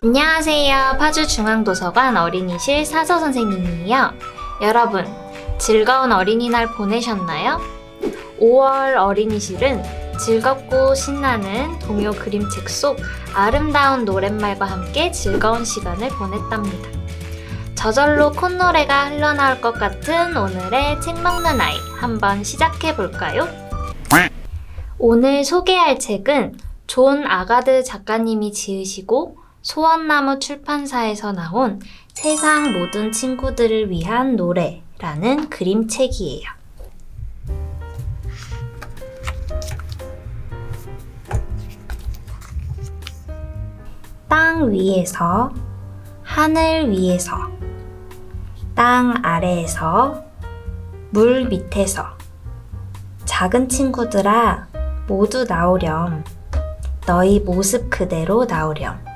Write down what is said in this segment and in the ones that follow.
안녕하세요. 파주중앙도서관 어린이실 사서 선생님이에요. 여러분, 즐거운 어린이날 보내셨나요? 5월 어린이실은 즐겁고 신나는 동요 그림책 속 아름다운 노랫말과 함께 즐거운 시간을 보냈답니다. 저절로 콧노래가 흘러나올 것 같은 오늘의 책 먹는 아이 한번 시작해 볼까요? 오늘 소개할 책은 존 아가드 작가님이 지으시고 소원나무 출판사에서 나온 세상 모든 친구들을 위한 노래라는 그림책이에요. 땅 위에서, 하늘 위에서, 땅 아래에서, 물 밑에서, 작은 친구들아, 모두 나오렴. 너희 모습 그대로 나오렴.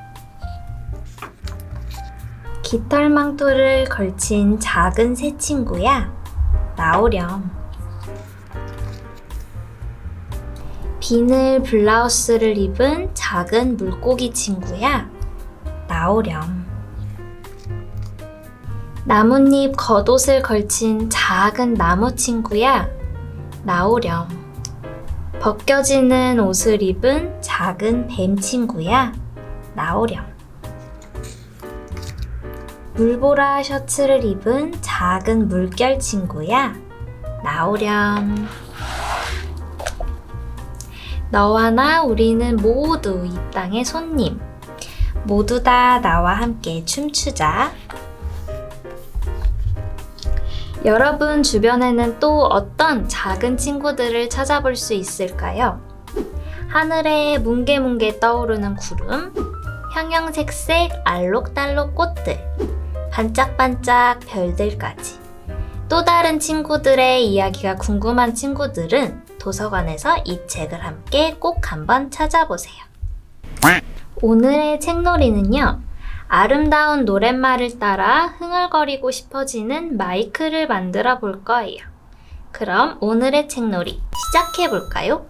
깃털망토를 걸친 작은 새 친구야, 나오렴. 비늘 블라우스를 입은 작은 물고기 친구야, 나오렴. 나뭇잎 겉옷을 걸친 작은 나무 친구야, 나오렴. 벗겨지는 옷을 입은 작은 뱀 친구야, 나오렴. 물보라 셔츠를 입은 작은 물결 친구야, 나오렴. 너와 나 우리는 모두 이 땅의 손님. 모두 다 나와 함께 춤추자. 여러분 주변에는 또 어떤 작은 친구들을 찾아볼 수 있을까요? 하늘에 뭉게뭉게 떠오르는 구름, 형형색색 알록달록 꽃들, 반짝반짝 별들까지. 또 다른 친구들의 이야기가 궁금한 친구들은 도서관에서 이 책을 함께 꼭 한번 찾아보세요. 오늘의 책놀이는요. 아름다운 노랫말을 따라 흥얼거리고 싶어지는 마이크를 만들어 볼 거예요. 그럼 오늘의 책놀이 시작해 볼까요?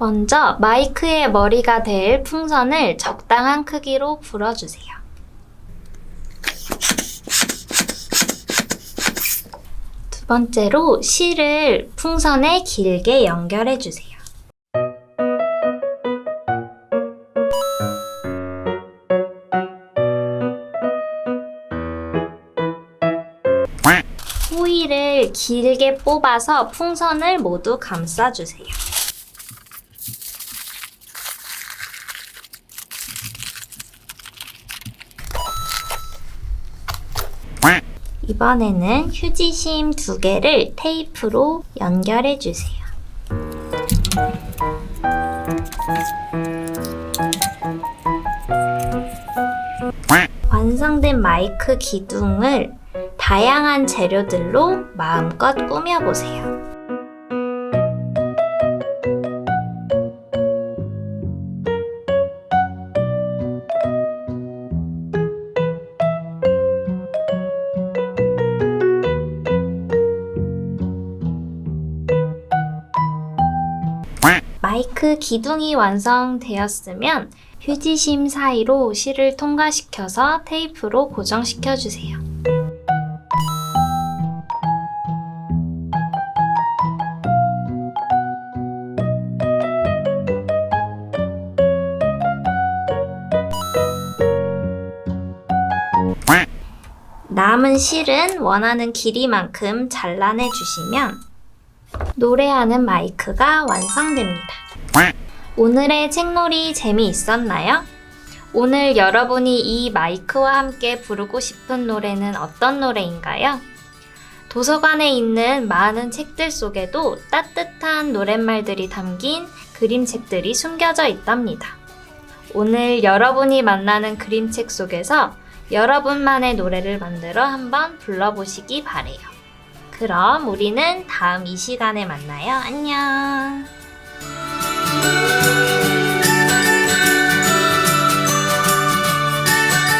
먼저 마이크의 머리가 될 풍선을 적당한 크기로 불어주세요. 두 번째로 실을 풍선에 길게 연결해 주세요. 호일을 길게 뽑아서 풍선을 모두 감싸주세요. 이번에는 휴지심 두 개를 테이프로 연결해 주세요. 완성된 마이크 기둥을 다양한 재료들로 마음껏 꾸며보세요. 마이크 기둥이 완성되었으면 휴지심 사이로 실을 통과시켜서 테이프로 고정시켜 주세요. 남은 실은 원하는 길이만큼 잘라내 주시면 노래하는 마이크가 완성됩니다. 오늘의 책놀이 재미있었나요? 오늘 여러분이 이 마이크와 함께 부르고 싶은 노래는 어떤 노래인가요? 도서관에 있는 많은 책들 속에도 따뜻한 노랫말들이 담긴 그림책들이 숨겨져 있답니다. 오늘 여러분이 만나는 그림책 속에서 여러분만의 노래를 만들어 한번 불러보시기 바래요. 그럼 우리는 다음 이 시간에 만나요. 안녕.